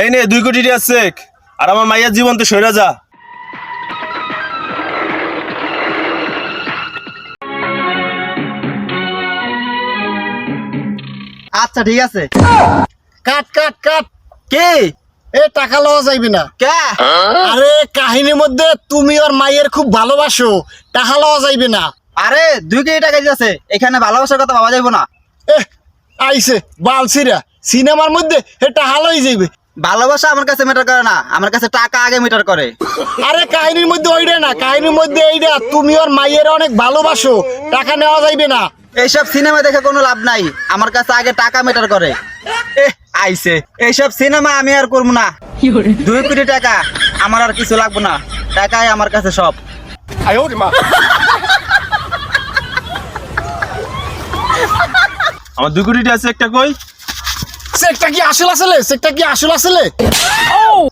এই নে দুই কোটি টাকা চেক। আর আমার মাইয়ার জীবন তো সইরা যা। আচ্ছা ঠিক আছে। কাট কাট কাট। কে? এ টাকা লওয়া যাইবে না। কে? আরে কাহিনীর মধ্যে তুমি আর মায়ের খুব ভালোবাসো। টাকা লওয়া যাইবে না। আরে দুই কোটি টাকা দিতেছে এখানে ভালোবাসার কথা ভাবা যাইব না। এ আইছে বালছিরা। সিনেমার মধ্যে এ টাকা লই যাইবে। ভালোবাসা আমার কাছে ম্যাটার করে না আমার কাছে টাকা আগে ম্যাটার করে। আরে কাহিনীর মধ্যে ওইটা না কাহিনীর মধ্যে এইটা তুমি ওর মাইয়ের অনেক ভালোবাসো টাকা নেওয়া যাইবে না। এইসব সিনেমা দেখে কোনো লাভ নাই আমার কাছে আগে টাকা ম্যাটার করে। এ আইছে এইসব সিনেমা আমি আর করব না। দুই কোটি টাকা আমার আর কিছু লাগবে না টাকাই আমার কাছে সব। আমার দুই কোটি আছে একটা কই? চেকটা কি আসল আসলে? চেকটা কি আসল আসলে?